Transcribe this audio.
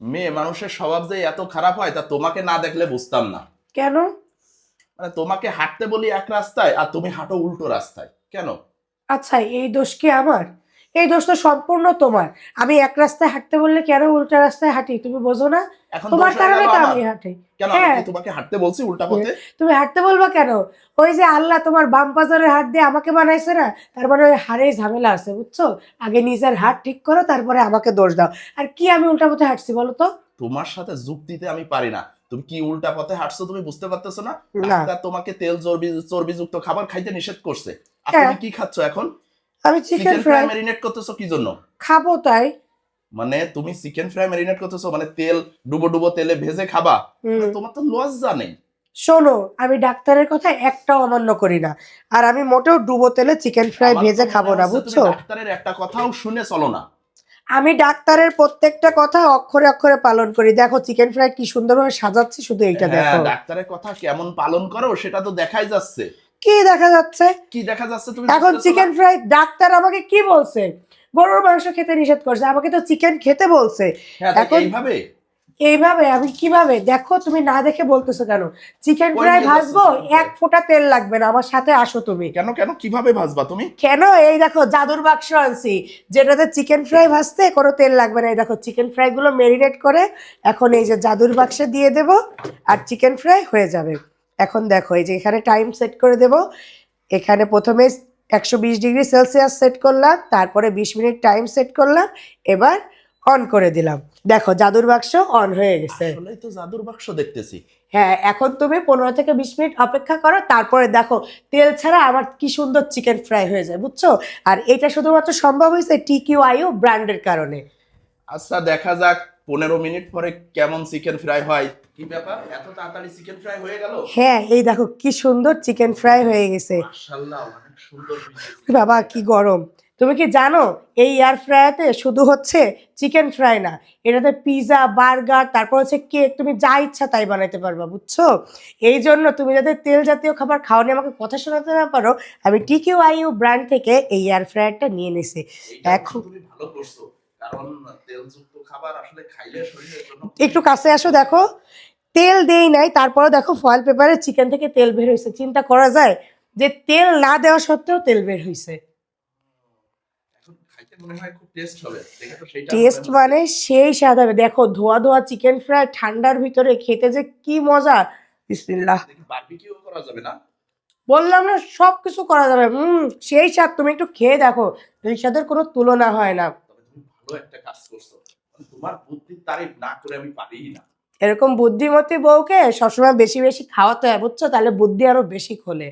মেয়ে মানুষের স্বভাব যে এত খারাপ হয় তা তোমাকে না দেখলে বুঝতাম না। কেন? মানে তোমাকে হাঁটতে বলি এক রাস্তায় আর তুমি হাঁটো উল্টো রাস্তায়। কেন? আচ্ছা এই দোষ কি আমার? এই দোষ তো সম্পূর্ণ তোমার। আমি এক রাস্তায় হাঁটতে বললে কেন উল্টা রাস্তায় হাঁটি? তুমি বোঝো না? তোমার কারণে তো আমি হাঁটি। হ্যাঁ। তোমাকে হাঁটতে বলছি উল্টা পথে? তুমি হাঁটতে বলবা কেন? ওই যে আল্লাহ তোমার বাম পাজরের হাত দিয়ে আমাকে বানাইছে না? তার মানে ওই হাড়ে ঝামেলা আছে বুঝছ? আগে নিজের হাত ঠিক করো তারপরে আমাকে দোষ দাও। আর কি আমি উল্টা পথে হাঁটছি বলো তো? তোমার সাথে যুক্তিতে আমি পারি না। তুমি কি উল্টা পথে হাঁটছো তুমি বুঝতে পারতেছো না? তোমাকে তেল চর্বি চর্বিযুক্ত খাবার খাইতে নিষেধ করছে। আর হ্যাঁ। কি খাচ্ছ এখন? আমি চিকেন ফ্রাই ম্যারিনেট করতেছো কি জন্য খাব তাই। মানে তুমি চিকেন ফ্রাই ম্যারিনেট করতেছো মানে তেল ডুবো ডুবো তেলে ভেজে খাবা? তোমার তো লজ্জা নেই শোনো আমি ডাক্তারের কথা একটাও অমান্য করি না। আর আমি মোটেও ডুবো তেলে চিকেন ফ্রাই ভেজে খাব না বুঝছ? ডাক্তারের একটা কথাও শুনে চলো না। আমি ডাক্তারের প্রত্যেকটা কথা অক্ষরে অক্ষরে পালন করি। দেখো চিকেন ফ্রাই কি সুন্দরভাবে সাজাচ্ছি শুধু এইটা হ্যাঁ দেখো। ডাক্তারের কথা কেমন পালন করো সেটা তো দেখাই যাচ্ছে। কি দেখা যাচ্ছে? কি দেখা যাচ্ছে তুমি এখন চিকেন ফ্রাই ডাক্তার আমাকে কি বলছে? গরুর মাংস খেতে নিষেধ করছে আমাকে তো চিকেন খেতে বলছে। হ্যাঁ এখন- এইভাবে? এইভাবে আমি কীভাবে? দেখো তুমি না দেখে বলতেছো কেন? চিকেন ফ্রাই ভাজবো? এক ফোঁটা তেল লাগবে না আমার সাথে আসো তুমি। কেন কেন? কীভাবে ভাজবা তুমি? কেন? এই দেখো জাদুর বাক্স আনছি যেটাতে চিকেন ফ্রাই ভাজতে কোনো তেল লাগবে না। এই দেখো চিকেন ফ্রাই গুলো মেরিনেট করে এখন এই যে জাদুর বাক্সে দিয়ে দেব আর চিকেন ফ্রাই হয়ে যাবে। এখন দেখো এই যে এখানে টাইম সেট করে দেব। এখানে প্রথমে একশো বিশ ডিগ্রি সেলসিয়াস সেট করলাম তারপরে বিশ মিনিট টাইম সেট করলাম এবার অন করে দিলাম। দেখো জাদুর বাক্স অন হয়ে গেছে। আসলেই তো জাদুর বাক্স দেখতেছি। হ্যাঁ এখন তুমি পনেরো থেকে বিশ মিনিট অপেক্ষা করো তারপরে দেখো তেল ছাড়া আমার কি সুন্দর চিকেন ফ্রাই হয়ে যায় বুঝছ? আর এটা শুধুমাত্র সম্ভব হয়েছে টিকিউ আইও ব্র্যান্ডের কারণে। আচ্ছা দেখা যাক পনেরো মিনিট পরে কেমন চিকেন ফ্রাই হয়। কি ব্যাপার? এত তাড়াতাড়ি চিকেন ফ্রাই হয়ে গেল? হ্যাঁ এই দেখো কি সুন্দর চিকেন ফ্রাই হয়ে গেছে। মাশাআল্লাহ অনেক সুন্দর বাবা কি গরম। তুমি কি জানো এই এয়ার ফ্রাইতে শুধু হচ্ছে চিকেন ফ্রাই না এটাতে পিৎজা বার্গার তারপর হচ্ছে কেক তুমি যা ইচ্ছা তাই বানাইতে পারবা বুঝছ? এই জন্য তুমি যাতে তেল জাতীয় খাবার খাওয়া নিয়ে আমাকে কথা শোনাতে না পারো আমি টিকিউ আইউ ব্র্যান্ড থেকে এই এয়ার ফ্রায়ারটা নিয়ে নিছি। এখন- তুমি ভালো করছ। কারণ তেলযুক্ত খাবার আসলে খাইলে শরীরের জন্য একটু কাছে আসো দেখো। তেল দেই নাই তারপরে দেখো ফয়েল পেপারে চিকেন থেকে তেল বের হয়েছে চিন্তা করা যায় যে তেল না দেওয়া সত্ত্বেও তেল বের হয়েছে টেস্ট মনে সেই স্বাদ হবে। দেখো ধোয়া ধোয়া চিকেন ফ্রাই ঠান্ডার ভিতরে খেতে যে কি মজা। বিসমিল্লাহ। করা যাবে বললাম না সব কিছু করা যাবে। হুম সেই স্বাদ তুমি একটু খেয়ে দেখো। এই স্বাদের কোনো তুলনা হয় না। ভালো একটা কাজ করছ। তোমার বুদ্ধির তারিফ না করে আমি না। এরকম বুদ্ধিমতী বউকে সবসময় বেশি বেশি খাওয়াতে হয়, বুঝছ? তাহলে বুদ্ধি আরও বেশি খোলে।